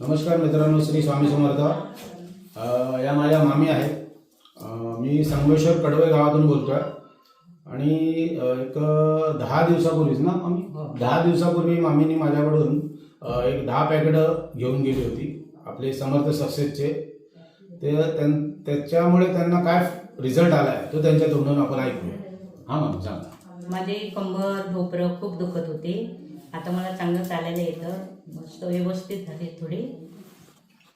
नमस्कार मित्रांनो श्री स्वामी समर्थ. या माझ्या मामी आहेत. मी संगमेश्वर कडवे गावातून बोलतोय. आणि एक दहा दिवसापूर्वीच ना मामी? दहा दिवसापूर्वी मामीनी माझ्याकडून एक दहा पॅकेट घेऊन गेली होती आपले समर्थ सक्सेसचे. ते त्यां- त्याच्यामुळे त्यांना काय रिझल्ट आला आहे तो त्यांच्या तोंडून आपण ऐकूया. हां मॅम सांगा. माझे कंबर ढोपरं खूप दुखत होते. आता मला चांगलं चालायला येतं. मस्त व्यवस्थित झाले थोडी.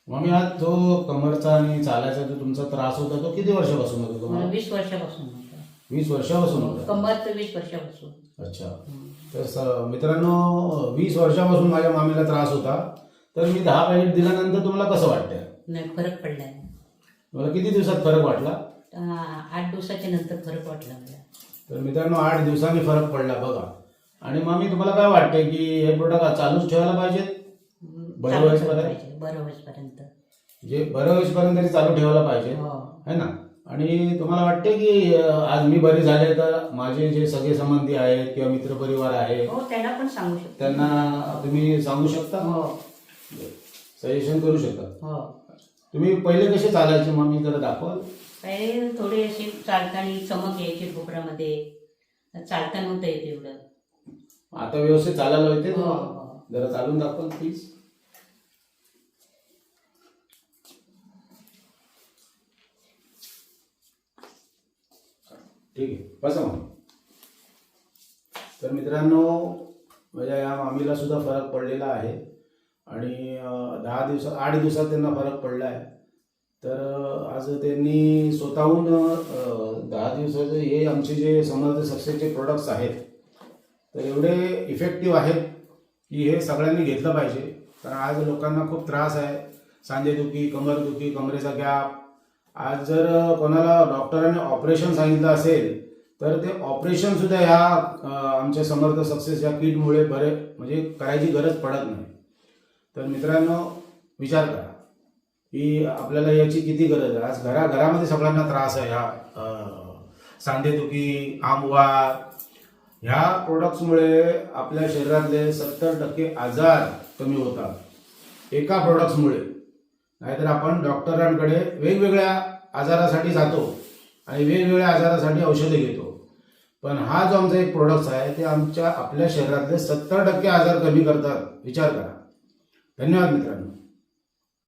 मामी आज जो कमरचा आणि चालायचा जो तुमचा त्रास होता तो किती वर्षापासून होता मला तुम्हाला वीस वर्षापासून होतं. वीस वर्षापासून होता? कंबरचं वीस वर्षापासून. अच्छा. तर स- मित्रांनो वीस वर्षापासून माझ्या मामीला त्रास होता. तर मी दहा पॅकेट दिल्यानंतर तुम्हाला कसं वाटतंय? नाही फरक पडलाय. मला किती दिवसात फरक वाटला? आ- आठ दिवसाच्या नंतर फरक वाटला मला. तर मित्रांनो आठ दिवसांनी फरक पडला बघा. आणि मामी तुम्हाला काय वाटते की हे प्रोडक्ट चालूच ठेवायला पाहिजेत? बरं होईपर्यंत? पाहिजे बरं होईपर्यंत. जे बरं होईपर्यंत तरी चालू ठेवायला पाहिजे हो. है ना? आणि तुम्हाला वाटते की अं, आज मी बरी झाले तर माझे जे सगळे संबंधी आहेत किंवा मित्रपरिवार आहे हो त्यांना पण सांगू शकतो. त्यांना तुम्ही सांगू शकता? हो. सजेशन करू शकता? हो. तुम्ही पहिले कसे चालायचे मग मी जरा दाखवाल? काही थोडे असे चालताना चमक यायची ढोपरामध्ये चालता नव्हतं येत एवढं. आता व्यवस्थित चालायला येते हो? हो. जरा चालून दाखवाल प्लीज ठीक आहे बसा मग तर मित्रांनो माझ्या या मामीला सुद्धा फरक पडलेला आहे आणि दहा दिवसात आठ दिवसात त्यांना फरक पडला आहे तर आज त्यांनी स्वतःहून दहा दिवसाचे हे आमचे जे समर्थ सक्सेसचे प्रोडक्ट्स आहेत तर एवढे इफेक्टिव्ह आहेत की हे सगळ्यांनी घेतलं पाहिजे. कारण आज लोकांना खूप त्रास आहे. सांधेदुखी कमरदुखी कमरेचा गॅप आज जर कोणाला डॉक्टरांनी ऑपरेशन सांगितलं असेल तर ते ऑपरेशन सुद्धा ह्या आमच्या समर्थ सक्सेस या किटमुळे बरे म्हणजे करायची गरज पडत नाही. तर मित्रांनो विचार करा की आपल्याला याची किती गरज आहे? आज घरा घरामध्ये सगळ्यांना त्रास आहे ह्या सांधेदुखी आंबवार ह्या प्रोडक्ट्समुळे आपल्या शरीरातले सत्तर टक्के आजार कमी होतात. एका प्रोडक्ट्समुळे नाहीतर आपण डॉक्टरांकडे वेगवेगळ्या आजारासाठी जातो आणि वेगवेगळ्या आजारासाठी औषधे घेतो. पण हा जो आमचा एक प्रोडक्ट आहे ते आमच्या आपल्या शरीरातले सत्तर टक्के आजार कमी करतात. विचार करा. धन्यवाद मित्रांनो.